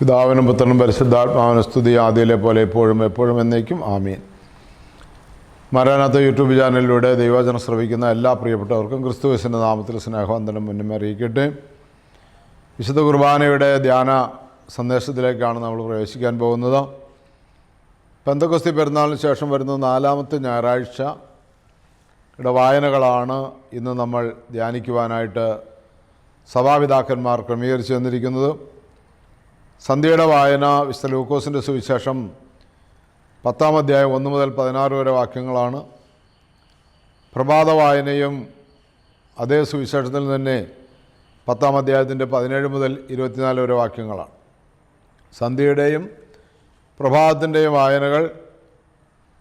പിതാവിനും പുത്രനും പരിശുദ്ധാത്മാവിനും സ്തുതി ആദ്യയിലെ പോലെ എപ്പോഴും എപ്പോഴും എന്നേക്കും. ആമീൻ. മരാനാത്ത യൂട്യൂബ് ചാനലിലൂടെ ദൈവചനം ശ്രവിക്കുന്ന എല്ലാ പ്രിയപ്പെട്ടവർക്കും ക്രിസ്തുവിന്റെ നാമത്തിൽ സ്നേഹവന്തനം മുന്നേ അറിയിക്കട്ടെ. വിശുദ്ധ കുർബാനയുടെ ധ്യാന സന്ദേശത്തിലേക്കാണ് നമ്മൾ പ്രവേശിക്കാൻ പോകുന്നത്. പെന്തക്കൊസ്തി പെരുന്നാളിന് ശേഷം വരുന്ന നാലാമത്തെ ഞായറാഴ്ച വായനകളാണ് ഇന്ന് നമ്മൾ ധ്യാനിക്കുവാനായിട്ട് സഭാപിതാക്കന്മാർ ക്രമീകരിച്ചു തന്നിരിക്കുന്നത് സന്ധ്യയുടെ വായന വിശുദ്ധ ലൂക്കോസിന്റെ സുവിശേഷം പത്താം അധ്യായം ഒന്ന് മുതൽ പതിനാറ് വരെ വാക്യങ്ങളാണ്. പ്രഭാത വായനയും അതേ സുവിശേഷത്തിൽ തന്നെ പത്താം അധ്യായത്തിന്റെ പതിനേഴ് മുതൽ ഇരുപത്തിനാല് വരെ വാക്യങ്ങളാണ്. സന്ധ്യയുടെയും പ്രഭാതത്തിന്റെയും വായനകൾ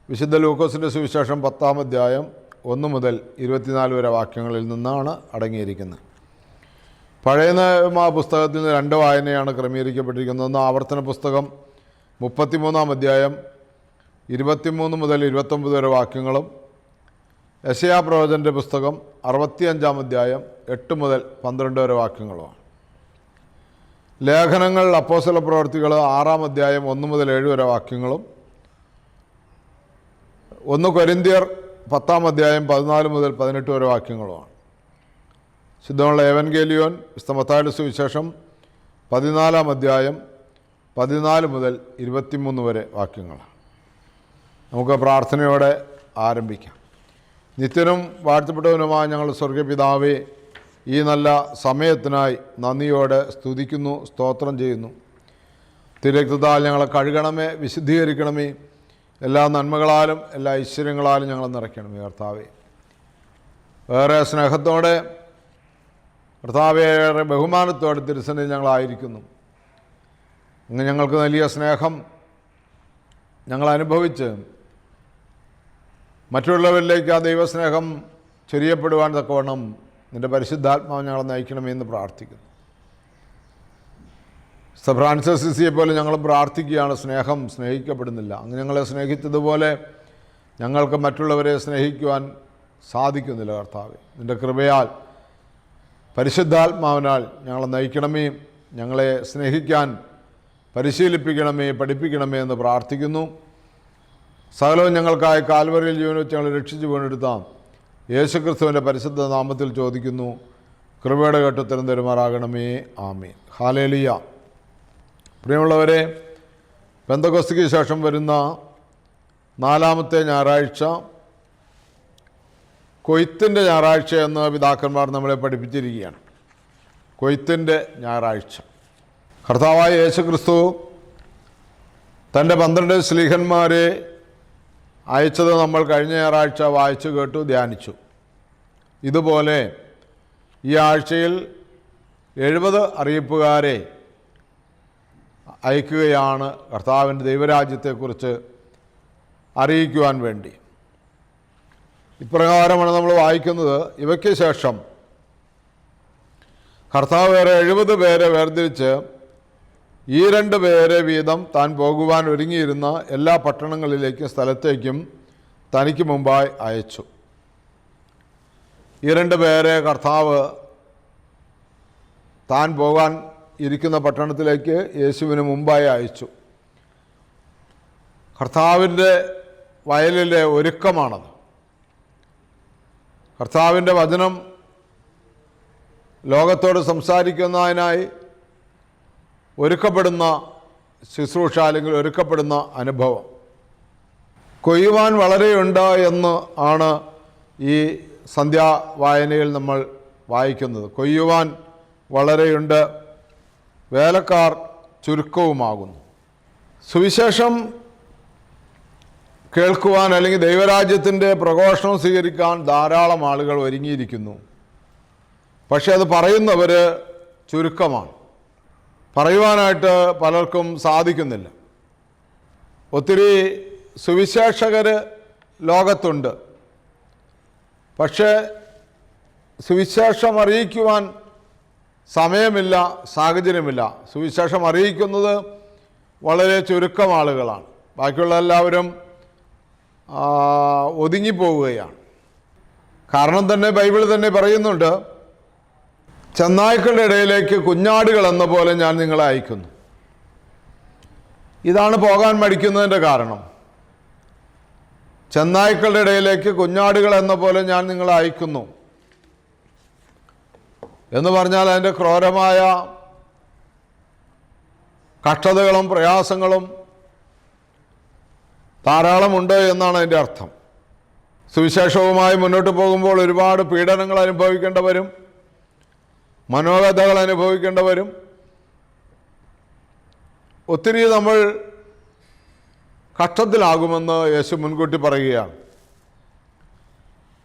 വിശുദ്ധ ലൂക്കോസിന്റെ സുവിശേഷം പത്താം അധ്യായം ഒന്ന് മുതൽ ഇരുപത്തിനാല് വരെ വാക്യങ്ങളിൽ നിന്നാണ് അടങ്ങിയിരിക്കുന്നത്. പഴയ നിയമ പുസ്തകത്തിൽ നിന്ന് രണ്ട് വായനയാണ് ക്രമീകരിക്കപ്പെട്ടിരിക്കുന്നത്. ഒന്ന് ആവർത്തന പുസ്തകം മുപ്പത്തിമൂന്നാം അധ്യായം ഇരുപത്തിമൂന്ന് മുതൽ ഇരുപത്തൊമ്പത് വരെ വാക്യങ്ങളും. യശയാ പ്രവചന്റെ പുസ്തകം അറുപത്തിയഞ്ചാം അധ്യായം എട്ട് മുതൽ പന്ത്രണ്ട് വരെ വാക്യങ്ങളുമാണ്. ലേഖനങ്ങൾ അപ്പോസല പ്രവർത്തികൾ ആറാം അധ്യായം ഒന്ന് മുതൽ ഏഴ് വരെ വാക്യങ്ങളും. ഒന്ന് കൊരിന്തിയർ പത്താം അധ്യായം പതിനാല് മുതൽ പതിനെട്ട് വരെ വാക്യങ്ങളുമാണ്. ശുദ്ധമുള്ള ഏവൻഗേലിയോൻ വിസ്തമത്തായുടെ സുവിശേഷം പതിനാലാം അധ്യായം പതിനാല് മുതൽ ഇരുപത്തിമൂന്ന് വരെ വാക്യങ്ങളാണ് നമുക്ക് പ്രാർത്ഥനയോടെ ആരംഭിക്കാം. നിത്യനും വാഴ്ത്തപ്പെട്ടവനുമായ ഞങ്ങൾ സ്വർഗപിതാവേ ഈ നല്ല സമയത്തിനായി നന്ദിയോടെ സ്തുതിക്കുന്നു സ്തോത്രം ചെയ്യുന്നു. തിരക്തത്താൽ ഞങ്ങളെ കഴുകണമേ വിശുദ്ധീകരിക്കണമേ. എല്ലാ നന്മകളാലും എല്ലാ ഐശ്വര്യങ്ങളാലും ഞങ്ങളെ നിറയ്ക്കണമേ കർത്താവേ. വേറെ സ്നേഹത്തോടെ കർത്താവെ ഏറെ ബഹുമാനത്തോടെ തിരുസന്നിധി ഞങ്ങളായിരിക്കുന്നു. അങ്ങ് ഞങ്ങൾക്ക് നൽകിയ സ്നേഹം ഞങ്ങൾ അനുഭവിച്ച് മറ്റുള്ളവരിലേക്ക് ആ ദൈവസ്നേഹം ചെറിയപ്പെടുവാൻ തക്കവണ്ണം നിന്റെ പരിശുദ്ധാത്മാവ് ഞങ്ങളെ നയിക്കണമെന്ന് പ്രാർത്ഥിക്കുന്നു. സ ഫ്രാൻസിസ് സിസിയെ പോലെ ഞങ്ങൾ പ്രാർത്ഥിക്കുകയാണ്. സ്നേഹം സ്നേഹിക്കപ്പെടുന്നില്ല. അങ്ങ് ഞങ്ങളെ സ്നേഹിച്ചതുപോലെ ഞങ്ങൾക്ക് മറ്റുള്ളവരെ സ്നേഹിക്കുവാൻ സാധിക്കുന്നില്ല കർത്താവ്. നിന്റെ കൃപയാൽ പരിശുദ്ധാത്മാവിനാൽ ഞങ്ങളെ നയിക്കണമേ ഞങ്ങളെ സ്നേഹിക്കാൻ പരിശീലിപ്പിക്കണമേ പഠിപ്പിക്കണമേ എന്ന് പ്രാർത്ഥിക്കുന്നു. സകലവും ഞങ്ങൾക്കായി കാൽവറിയിൽ ജീവൻ വെച്ച് ഞങ്ങളെ രക്ഷിച്ചു വീണ്ടെടുത്താം. യേശുക്രിസ്തുവിന്റെ പരിശുദ്ധ നാമത്തിൽ ചോദിക്കുന്നു കൃപയുടെ ഘട്ടത്തിലും തെരുമാറാകണമേ ആമീൻ. ഹാലേലിയ പ്രിയമുള്ളവരെ ബന്ധകോസ്തിക്ക് ശേഷം വരുന്ന നാലാമത്തെ ഞായറാഴ്ച കൊയ്ത്തിന്റെ ഞായറാഴ്ച എന്ന് പിതാക്കന്മാർ നമ്മളെ പഠിപ്പിച്ചിരിക്കുകയാണ്. കൊയ്ത്തിന്റെ ഞായറാഴ്ച. കർത്താവായ യേശു ക്രിസ്തു തന്റെ പന്ത്രണ്ട് സ്ലീഹന്മാരെ അയച്ചത് നമ്മൾ കഴിഞ്ഞ ഞായറാഴ്ച വായിച്ചു കേട്ടു ധ്യാനിച്ചു. ഇതുപോലെ ഈ ആഴ്ചയിൽ എഴുപത് അറിയിപ്പുകാരെ അയക്കുകയാണ് കർത്താവിന്റെ ദൈവരാജ്യത്തെക്കുറിച്ച് അറിയിക്കുവാൻ വേണ്ടി. ഇപ്രകാരമാണ് നമ്മൾ വായിക്കുന്നത്. ഇവയ്ക്ക് ശേഷം കർത്താവ് വേറെ എഴുപത് പേരെ വേർതിരിച്ച് ഈ രണ്ട് പേരെ വീതം താൻ പോകുവാൻ ഒരുങ്ങിയിരുന്ന എല്ലാ പട്ടണങ്ങളിലേക്കും സ്ഥലത്തേക്കും തനിക്ക് മുമ്പായി അയച്ചു. ഈ രണ്ട് പേരെ കർത്താവ് താൻ പോകാൻ ഇരിക്കുന്ന പട്ടണത്തിലേക്ക് യേശുവിന് മുമ്പായി അയച്ചു. കർത്താവിന്റെ വയലിലെ ഒരുക്കമാണത്. കർത്താവിന്റെ വചനം ലോകത്തോട് സംസാരിക്കുന്നതിനായി ഒരുക്കപ്പെടുന്ന ശുശ്രൂഷ അല്ലെങ്കിൽ ഒരുക്കപ്പെടുന്ന അനുഭവം. കൊയ്യുവാൻ വളരെയുണ്ട് എന്ന് ആണ് ഈ സന്ധ്യാ വായനയിൽ നമ്മൾ വായിക്കുന്നത്. കൊയ്യുവാൻ വളരെയുണ്ട് വേലക്കാർ ചുരുക്കവുമാകുന്നു. സുവിശേഷം കേൾക്കുവാൻ അല്ലെങ്കിൽ ദൈവരാജ്യത്തിന്റെ പ്രഘോഷണം സ്വീകരിക്കാൻ ധാരാളം ആളുകൾ ഒരുങ്ങിയിരിക്കുന്നു. പക്ഷെ അത് പറയുന്നവർ ചുരുക്കമാണ്. പറയുവാനായിട്ട് പലർക്കും സാധിക്കുന്നില്ല. ഒത്തിരി സുവിശേഷകർ ലോകത്തുണ്ട്. പക്ഷേ സുവിശേഷം അറിയിക്കുവാൻ സമയമില്ല സാഹചര്യമില്ല. സുവിശേഷം അറിയിക്കുന്നത് വളരെ ചുരുക്കം ആളുകളാണ്. ബാക്കിയുള്ള എല്ലാവരും ഒതുങ്ങിപ്പോവുകയാണ്. കാരണം തന്നെ ബൈബിൾ തന്നെ പറയുന്നുണ്ട് ചെന്നായ്ക്കളുടെ ഇടയിലേക്ക് കുഞ്ഞാടുകൾ എന്ന പോലെ ഞാൻ നിങ്ങളെ അയക്കുന്നു. ഇതാണ് പോകാൻ മടിക്കുന്നതിന്റെ കാരണം. ചെന്നായ്ക്കളുടെ ഇടയിലേക്ക് കുഞ്ഞാടുകൾ എന്ന പോലെ ഞാൻ നിങ്ങളെ അയക്കുന്നു. എന്ന് പറഞ്ഞാൽ അതിന്റെ ക്രൂരമായ കഷ്ടതകളും പ്രയാസങ്ങളും ധാരാളമുണ്ട് എന്നാണ് അതിന്റെ അർത്ഥം. സുവിശേഷവുമായി മുന്നോട്ട് പോകുമ്പോൾ ഒരുപാട് പീഡനങ്ങൾ അനുഭവിക്കേണ്ടവരും മനോവേദകൾ അനുഭവിക്കേണ്ടവരും. അനുഭവിക്കേണ്ട ഒത്തിരി നമ്മൾ കഷ്ടത്തിലാകുമെന്ന് യേശു മുൻകൂട്ടി പറയുകയാണ്.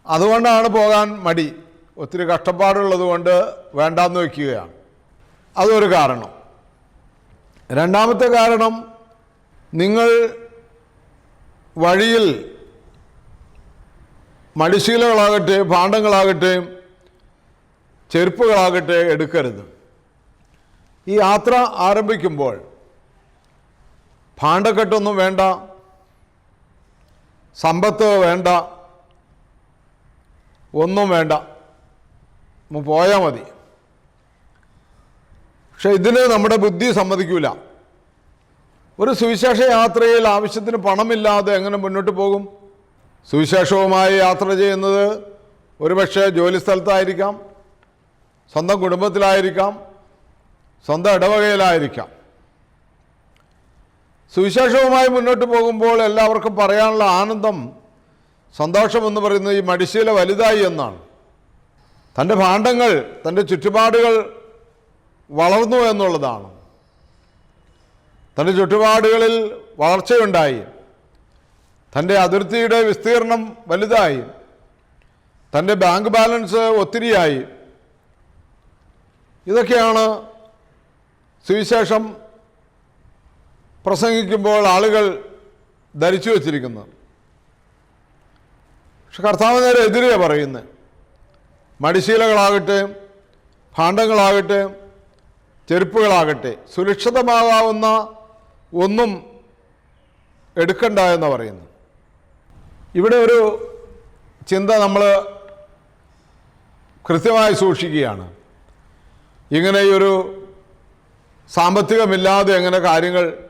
അതുകൊണ്ടാണ് പോകാൻ മടി. ഒത്തിരി കഷ്ടപ്പാടുള്ളത് കൊണ്ട് വേണ്ടാന്ന് വയ്ക്കുകയാണ്. അതൊരു കാരണം. രണ്ടാമത്തെ കാരണം നിങ്ങൾ വഴിയിൽ മടിശീലകളാകട്ടെ പാണ്ഡങ്ങളാകട്ടെ ചെരുപ്പുകളാകട്ടെ എടുക്കരുത്. ഈ യാത്ര ആരംഭിക്കുമ്പോൾ ഭാണ്ഡക്കെട്ടൊന്നും വേണ്ട സമ്പത്ത് വേണ്ട ഒന്നും വേണ്ട. പോയാൽ മതി. പക്ഷെ ഇതിന് നമ്മുടെ ബുദ്ധി സമ്മതിക്കൂല. ഒരു സുവിശേഷ യാത്രയിൽ ആവശ്യത്തിന് പണമില്ലാതെ എങ്ങനെ മുന്നോട്ട് പോകും? സുവിശേഷവുമായി യാത്ര ചെയ്യുന്നത് ഒരുപക്ഷെ ജോലി സ്ഥലത്തായിരിക്കാം സ്വന്തം കുടുംബത്തിലായിരിക്കാം സ്വന്തം ഇടവകയിലായിരിക്കാം. സുവിശേഷവുമായി മുന്നോട്ട് പോകുമ്പോൾ എല്ലാവർക്കും പറയാനുള്ള ആനന്ദം സന്തോഷം എന്ന് പറയുന്നത് ഈ മടിശീല വലുതായി എന്നാണ്. തന്റെ ഭാണ്ഡങ്ങൾ തന്റെ ചുറ്റുപാടുകൾ വളർന്നു എന്നുള്ളതാണ്. തന്റെ ചുറ്റുപാടുകളിൽ വളർച്ചയുണ്ടായി. തന്റെ അതിർത്തിയുടെ വിസ്തീർണം വലുതായി. തന്റെ ബാങ്ക് ബാലൻസ് ഒത്തിരിയായി. ഇതൊക്കെയാണ് സുവിശേഷം പ്രസംഗിക്കുമ്പോൾ ആളുകൾ ധരിച്ചു വച്ചിരിക്കുന്നത്. പക്ഷെ കർത്താവ് നേരെ എതിരെയാണ് പറയുന്നത് മടിശീലകളാകട്ടെ ഭാണ്ഡങ്ങളാകട്ടെ ചെരുപ്പുകളാകട്ടെ സുരക്ഷിതമാകാവുന്ന ഒന്നും എടുക്കണ്ട എന്ന് പറയുന്നു ഇവിടെ ഒരു ചിന്ത നമ്മൾ കൃത്യമായി സൂക്ഷിക്കുകയാണ്. ഇങ്ങനെ ഈ ഒരു സാമ്പത്തികമില്ലാതെ എങ്ങനെ കാര്യങ്ങൾ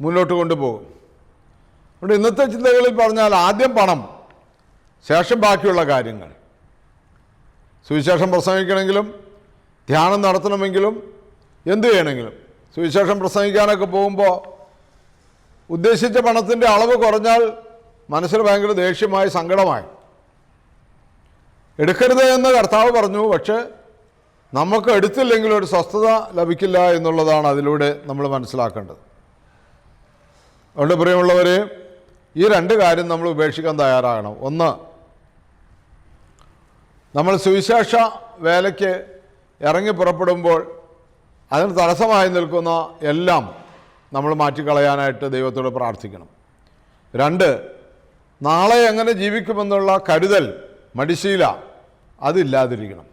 മുന്നോട്ട് കൊണ്ടുപോകും. അതുകൊണ്ട് ഇന്നത്തെ ചിന്തകളിൽ പറഞ്ഞാൽ ആദ്യം പണം ശേഷം ബാക്കിയുള്ള കാര്യങ്ങൾ. സുവിശേഷം പ്രസംഗിക്കണമെങ്കിലും ധ്യാനം നടത്തണമെങ്കിലും എന്തു ചെയ്യണമെങ്കിലും. സുവിശേഷം പ്രസംഗിക്കാനൊക്കെ പോകുമ്പോൾ ഉദ്ദേശിച്ച പണത്തിന്റെ അളവ് കുറഞ്ഞാൽ മനസ്സിൽ ഭയങ്കര ദേഷ്യമായി സങ്കടമായി. എടുക്കരുത് എന്ന് കർത്താവ് പറഞ്ഞു പക്ഷേ നമുക്ക് എടുത്തില്ലെങ്കിൽ ഒരു സ്വസ്ഥത ലഭിക്കില്ല എന്നുള്ളതാണ് അതിലൂടെ നമ്മൾ മനസ്സിലാക്കേണ്ടത്. അതുകൊണ്ട് പ്രിയമുള്ളവരെ ഈ രണ്ട് കാര്യം നമ്മൾ ഉപേക്ഷിക്കാൻ തയ്യാറാകണം. ഒന്ന് നമ്മൾ സുവിശേഷ വേലയ്ക്ക് ഇറങ്ങി പുറപ്പെടുമ്പോൾ അതിന് തടസ്സമായി നിൽക്കുന്ന എല്ലാം നമ്മൾ മാറ്റിക്കളയാനായിട്ട് ദൈവത്തോട് പ്രാർത്ഥിക്കണം. രണ്ട് നാളെ എങ്ങനെ ജീവിക്കുമെന്നുള്ള കരുതൽ മടിശീല അതില്ലാതിരിക്കണം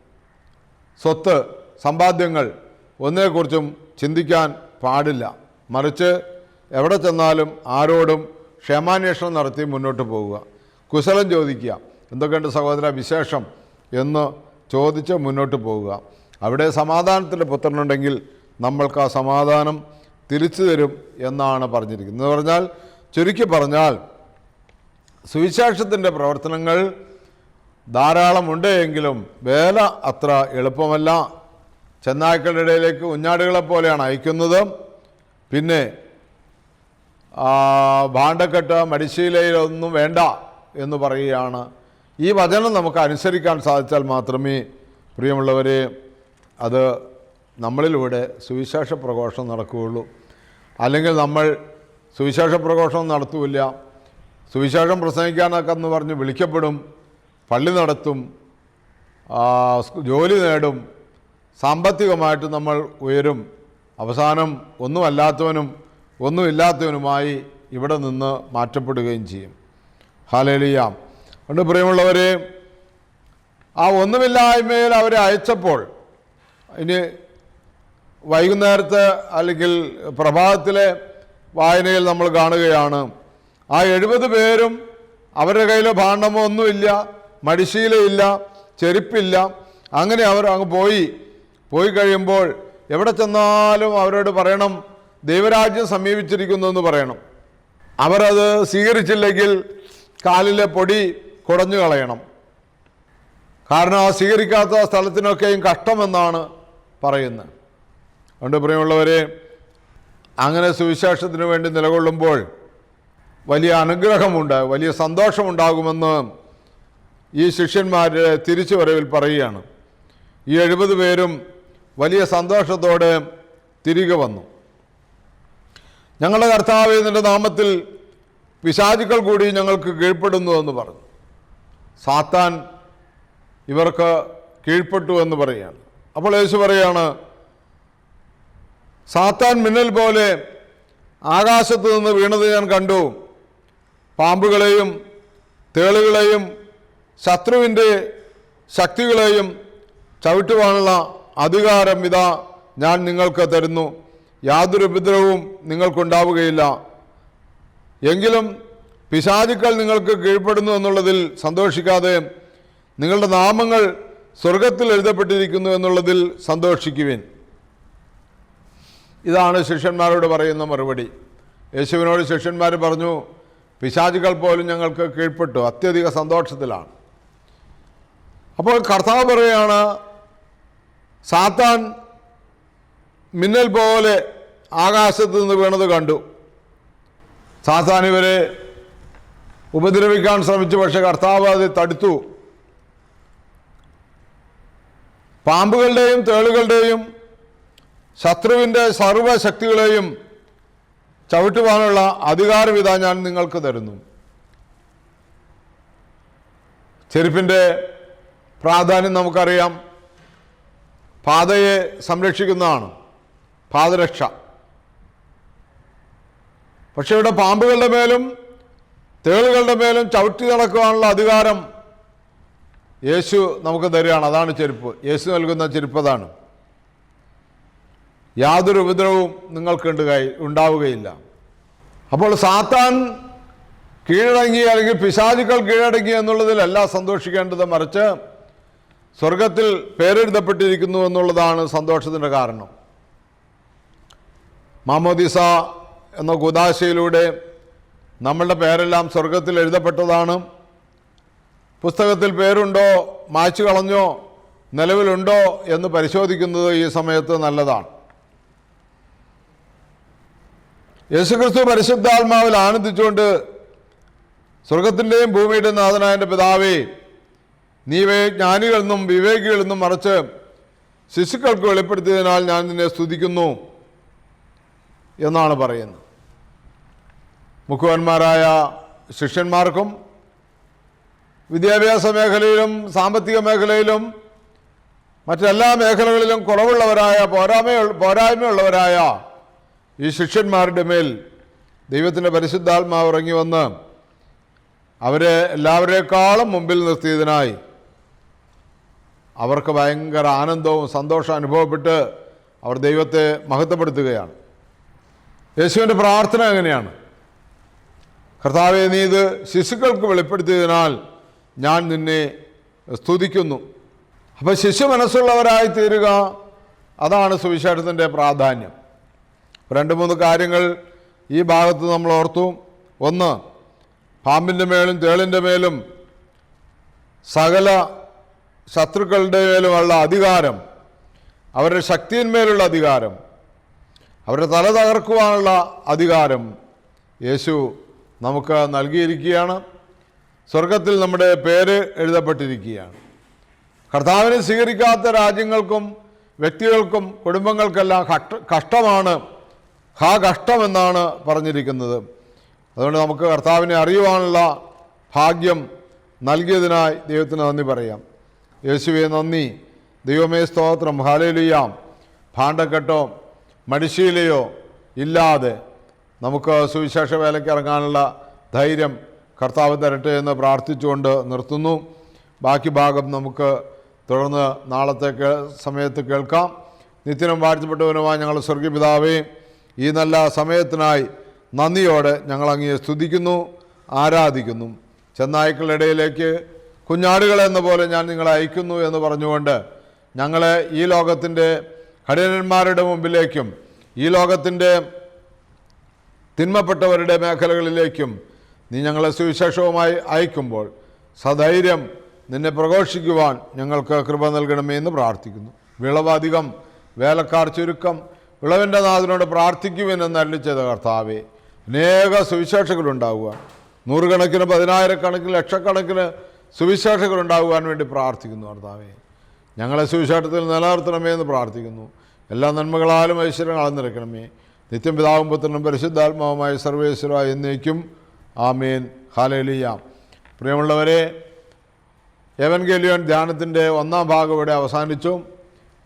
സ്വത്ത് സമ്പാദ്യങ്ങൾ ഒന്നിനെക്കുറിച്ചും ചിന്തിക്കാൻ പാടില്ല. മറിച്ച് എവിടെ ചെന്നാലും ആരോടും ക്ഷേമാന്വേഷണം നടത്തി മുന്നോട്ട് പോവുക. കുശലം ചോദിക്കുക എന്തൊക്കെയുണ്ട് സഹോദര വിശേഷം എന്ന് ചോദിച്ച് മുന്നോട്ട് പോവുക. അവിടെ സമാധാനത്തിന്റെ പുത്രനുണ്ടെങ്കിൽ നമ്മൾക്ക് ആ സമാധാനം തിരിച്ചു തരും എന്നാണ് പറഞ്ഞിരിക്കുന്നത്. എന്ന് പറഞ്ഞാൽ ചുരുക്കി പറഞ്ഞാൽ സുവിശേഷത്തിന്റെ പ്രവർത്തനങ്ങൾ ധാരാളമുണ്ട് എങ്കിലും വേല അത്ര എളുപ്പമല്ല. ചെന്നായ്ക്കളുടെ ഇടയിലേക്ക് ഉഞ്ഞാടുകളെ പോലെയാണ് അയക്കുന്നത്. പിന്നെ ഭാണ്ഡക്കെട്ട് മടിശീലയിലൊന്നും വേണ്ട എന്ന് പറയുകയാണ്. ഈ വചനം നമുക്ക് അനുസരിക്കാൻ സാധിച്ചാൽ മാത്രമേ പ്രിയമുള്ളവരെ അത് നമ്മളിലൂടെ സുവിശേഷ പ്രഘോഷണം നടക്കുകയുള്ളൂ. അല്ലെങ്കിൽ നമ്മൾ സുവിശേഷ പ്രഘോഷണം നടത്തൂല്ല. സുവിശേഷം പ്രസംഗിക്കാനൊക്കെ എന്ന് പറഞ്ഞ് വിളിക്കപ്പെടും പള്ളി നടത്തും ജോലി നേടും സാമ്പത്തികമായിട്ട് നമ്മൾ ഉയരും. അവസാനം ഒന്നുമല്ലാത്തവനും ഒന്നുമില്ലാത്തവനുമായി ഇവിടെ നിന്ന് മാറ്റപ്പെടുകയും ചെയ്യും. ഹാലേലിയാം. അതുകൊണ്ട് പ്രിയമുള്ളവരെ ആ ഒന്നുമില്ലായ്മയിൽ അവരെ അയച്ചപ്പോൾ ഇനി വൈകുന്നേരത്തെ അല്ലെങ്കിൽ പ്രഭാതത്തിലെ വായനയിൽ നമ്മൾ കാണുകയാണ്. ആ എഴുപത് പേരും അവരുടെ കയ്യിൽ ഭാണ്ഡമോ ഒന്നുമില്ല മടിശീലയില്ല ചെരുപ്പില്ല. അങ്ങനെ അവർ അങ്ങ് പോയി. പോയി കഴിയുമ്പോൾ എവിടെ ചെന്നാലും അവരോട് പറയണം ദൈവരാജ്യം സമീപിച്ചിരിക്കുന്നു എന്ന് പറയണം. അവരത് സ്വീകരിച്ചില്ലെങ്കിൽ കാലിലെ പൊടി കുടഞ്ഞു കളയണം. കാരണം ആ സ്വീകരിക്കാത്ത സ്ഥലത്തിനൊക്കെയും കഷ്ടമെന്നാണ് പറയുന്നത് അതുകൊണ്ട് പ്രിയമുള്ളവരെ അങ്ങനെ സുവിശേഷത്തിന് വേണ്ടി നിലകൊള്ളുമ്പോൾ വലിയ അനുഗ്രഹമുണ്ട് വലിയ സന്തോഷമുണ്ടാകുമെന്ന് ഈ ശിഷ്യന്മാരുടെ തിരിച്ചു വരവിൽ പറയുകയാണ്. ഈ എഴുപത് പേരും വലിയ സന്തോഷത്തോടെ തിരികെ വന്നു. ഞങ്ങളുടെ കർത്താവ് നാമത്തിൽ പിശാചുക്കൾ കൂടി ഞങ്ങൾക്ക് കീഴ്പ്പെടുന്നു എന്ന് പറഞ്ഞു. സാത്താൻ ഇവർക്ക് കീഴ്പ്പെട്ടു എന്ന് പറയുകയാണ്. അപ്പോൾ യേശു പറയാണ് സാത്താൻ മിന്നൽ പോലെ ആകാശത്ത് നിന്ന് വീണത് ഞാൻ കണ്ടു. പാമ്പുകളെയും തേളുകളെയും ശത്രുവിന്റെ ശക്തികളെയും ചവിട്ടുവാനുള്ള അധികാരം ഇതാ ഞാൻ നിങ്ങൾക്ക് തരുന്നു. യാതൊരു ഉപദ്രവവും നിങ്ങൾക്കുണ്ടാവുകയില്ല. എങ്കിലും പിശാചുക്കൾ നിങ്ങൾക്ക് കീഴ്പ്പെടുന്നു എന്നുള്ളതിൽ സന്തോഷിക്കാതെ നിങ്ങളുടെ നാമങ്ങൾ സ്വർഗത്തിൽ എഴുതപ്പെട്ടിരിക്കുന്നു എന്നുള്ളതിൽ സന്തോഷിക്കുവിൻ. ഇതാണ് ശിഷ്യന്മാരോട് പറയുന്ന മറുപടി. യേശുവിനോട് ശിഷ്യന്മാർ പറഞ്ഞു പിശാചുകൾ പോലും ഞങ്ങൾക്ക് കീഴ്പ്പെട്ടു അത്യധിക സന്തോഷത്തിലാണ്. അപ്പോൾ കർത്താവ് പറയുകയാണ് സാത്താൻ മിന്നൽ പോലെ ആകാശത്ത് നിന്ന് വീണത് കണ്ടു. സാത്താൻ ഇവരെ ഉപദ്രവിക്കാൻ ശ്രമിച്ചു പക്ഷേ കർത്താവ് അത് തടുത്തു. പാമ്പുകളുടെയും തേളുകളുടെയും ശത്രുവിന്റെ സർവശക്തികളെയും ചവിട്ടുവാനുള്ള അധികാരം ഇതാ ഞാൻ നിങ്ങൾക്ക് തരുന്നു. ചെരുപ്പിന്റെ പ്രാധാന്യം നമുക്കറിയാം. പാതയെ സംരക്ഷിക്കുന്നതാണ്. പാദരക്ഷ. പക്ഷേ ഇവിടെ പാമ്പുകളുടെ മേലും തേളുകളുടെ മേലും ചവിട്ടി നടക്കുവാനുള്ള അധികാരം യേശു നമുക്ക് തരികയാണ്. അതാണ് ചെരുപ്പ്. യേശു നൽകുന്ന ചെരുപ്പ് അതാണ്. യാതൊരു ഉപദ്രവവും നിങ്ങൾക്കുണ്ട് ഉണ്ടാവുകയില്ല. അപ്പോൾ സാത്താൻ കീഴടങ്ങി അല്ലെങ്കിൽ പിശാചുക്കൾ കീഴടങ്ങി എന്നുള്ളതിലല്ല സന്തോഷിക്കേണ്ടത്. മറിച്ച് സ്വർഗത്തിൽ പേരെഴുതപ്പെട്ടിരിക്കുന്നു എന്നുള്ളതാണ് സന്തോഷത്തിന്റെ കാരണം. മാമോദിസ എന്ന കുദാശയിലൂടെ നമ്മളുടെ പേരെല്ലാം സ്വർഗത്തിൽ എഴുതപ്പെട്ടതാണ്. പുസ്തകത്തിൽ പേരുണ്ടോ? മായ്ച്ചു കളഞ്ഞോ? നിലവിലുണ്ടോ? എന്ന് പരിശോധിക്കുന്നത് ഈ സമയത്ത് നല്ലതാണ്. യേശുക്രിസ്തു പരിശുദ്ധാത്മാവിൽ ആനന്ദിച്ചുകൊണ്ട് സ്വർഗത്തിന്റെയും ഭൂമിയുടെ നാഥനായ പിതാവേ നീ വേ ജ്ഞാനികളെന്നും വിവേകികളെന്നും മറിച്ച് ശിശുക്കൾക്ക് വെളിപ്പെടുത്തിയതിനാൽ ഞാൻ നിന്നെ സ്തുതിക്കുന്നു എന്നാണ് പറയുന്നത്. മുഖ്യന്മാരായ ശിഷ്യന്മാർക്കും വിദ്യാഭ്യാസ മേഖലയിലും സാമ്പത്തിക മേഖലയിലും മറ്റെല്ലാ മേഖലകളിലും കുറവുള്ളവരായ പോരായ്മ പോരായ്മയുള്ളവരായ ഈ ശിഷ്യന്മാരുടെ മേൽ ദൈവത്തിന്റെ പരിശുദ്ധാത്മാവ് ഇറങ്ങി വന്ന് അവരെ എല്ലാവരേക്കാളും മുമ്പിൽ നിർത്തിയതിനായി അവർക്ക് ഭയങ്കര ആനന്ദവും സന്തോഷം അനുഭവപ്പെട്ട് അവർ ദൈവത്തെ മഹത്വപ്പെടുത്തുകയാണ്. യേശുവിന്റെ പ്രാർത്ഥന എങ്ങനെയാണ്? കർത്താവെ നീ ഇത് ശിശുക്കൾക്ക് വെളിപ്പെടുത്തിയതിനാൽ ഞാൻ നിന്നെ സ്തുതിക്കുന്നു. അപ്പോൾ ശിശു മനസ്സുള്ളവരായി തീരുക അതാണ് സുവിശേഷത്തിന്റെ പ്രാധാന്യം. രണ്ട് മൂന്ന് കാര്യങ്ങൾ ഈ ഭാഗത്ത് നമ്മൾ ഓർത്തു. ഒന്ന് പാമ്പിന്റെ മേലും തേളിന്റെ മേലും സകല ശത്രുക്കളുടെ മേലുമുള്ള അധികാരം അവരുടെ ശക്തിയിന്മേലുള്ള അധികാരം അവരുടെ തല തകർക്കുവാനുള്ള അധികാരം യേശു നമുക്ക് നൽകിയിരിക്കുകയാണ്. സ്വർഗത്തിൽ നമ്മുടെ പേര് എഴുതപ്പെട്ടിരിക്കുകയാണ്. കർത്താവിനെ സ്വീകരിക്കാത്ത രാജ്യങ്ങൾക്കും വ്യക്തികൾക്കും കുടുംബങ്ങൾക്കെല്ലാം കഷ്ട കഷ്ടമാണ് ഹാ കഷ്ടമെന്നാണ് പറഞ്ഞിരിക്കുന്നത്. അതുകൊണ്ട് നമുക്ക് കർത്താവിനെ അറിയുവാനുള്ള ഭാഗ്യം നൽകിയതിനായി ദൈവത്തിന് നന്ദി പറയാം. യേശുവെ നന്ദി. ദൈവമേ സ്തോത്രം. ഹാലേലുയാം ഭാണ്ഡക്കെട്ടോ മടിശീലയോ ഇല്ലാതെ നമുക്ക് സുവിശേഷ വേലയ്ക്ക് ഇറങ്ങാനുള്ള ധൈര്യം കർത്താവ് തരട്ടെ എന്ന് പ്രാർത്ഥിച്ചുകൊണ്ട് നിർത്തുന്നു. ബാക്കി ഭാഗം നമുക്ക് തുടർന്ന് നാളത്തെ സമയത്ത് കേൾക്കാം. നിത്യനും വാഴ്ത്തപ്പെട്ടവനുമായി ഞങ്ങൾ സ്വർഗീപിതാവേ ഈ നല്ല സമയത്തിനായി നന്ദിയോടെ ഞങ്ങൾ അങ്ങയെ സ്തുതിക്കുന്നു ആരാധിക്കുന്നു. ചെന്നായ്ക്കളുടെ ഇടയിലേക്ക് കുഞ്ഞാടുകൾ എന്ന പോലെ ഞാൻ നിങ്ങളെ അയക്കുന്നു എന്ന് പറഞ്ഞുകൊണ്ട് ഞങ്ങളെ ഈ ലോകത്തിന്റെ കഠിനന്മാരുടെ മുമ്പിലേക്കും ഈ ലോകത്തിന്റെ തിന്മപ്പെട്ടവരുടെ മേഖലകളിലേക്കും നീ ഞങ്ങളെ സുവിശേഷവുമായി അയക്കുമ്പോൾ സധൈര്യം നിന്നെ പ്രഘോഷിക്കുവാൻ ഞങ്ങൾക്ക് കൃപ നൽകണമേ എന്ന് പ്രാർത്ഥിക്കുന്നു. വിളവധികം വേലക്കാർ ചുരുക്കം വിളവിന്റെ നാഥനോട് പ്രാർത്ഥിക്കുമെന്ന് അരളി ചെയ്ത കർത്താവേ അനേക സുവിശേഷകളുണ്ടാകുവാൻ നൂറുകണക്കിന് പതിനായിരക്കണക്കിന് ലക്ഷക്കണക്കിന് സുവിശേഷകളുണ്ടാകുവാൻ വേണ്ടി പ്രാർത്ഥിക്കുന്നു കർത്താവേ. ഞങ്ങളെ സുവിശേഷത്തിൽ നിലനിർത്തണമേ എന്ന് പ്രാർത്ഥിക്കുന്നു. എല്ലാ നന്മകളാലും ഐശ്വര്യങ്ങളും നിറയ്ക്കണമേ. നിത്യം പിതാവും പുത്രനും പരിശുദ്ധാത്മാവുമായ സർവേശ്വര എന്നേക്കും ആമേൻ. ഹാലേലിയ പ്രിയമുള്ളവരെ എവൻഗേലിയൻ ധ്യാനത്തിന്റെ ഒന്നാം ഭാഗം ഇവിടെ അവസാനിച്ചു.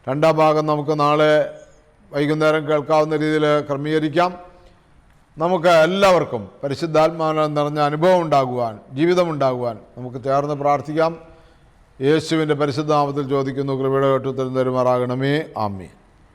രണ്ടാം ഭാഗം നമുക്ക് നാളെ വൈകുന്നേരം കേൾക്കാവുന്ന രീതിയിൽ ക്രമീകരിക്കാം. നമുക്ക് എല്ലാവർക്കും പരിശുദ്ധാത്മാവിനാൽ നിറഞ്ഞ അനുഭവം ഉണ്ടാകുവാൻ ജീവിതമുണ്ടാകുവാൻ നമുക്ക് ചേർന്ന് പ്രാർത്ഥിക്കാം. യേശുവിന്റെ പരിശുദ്ധാമത്തിൽ ചോദിക്കുന്നു കൃപയുടെ കേട്ടു തരുമാറാകണമേ ആമേ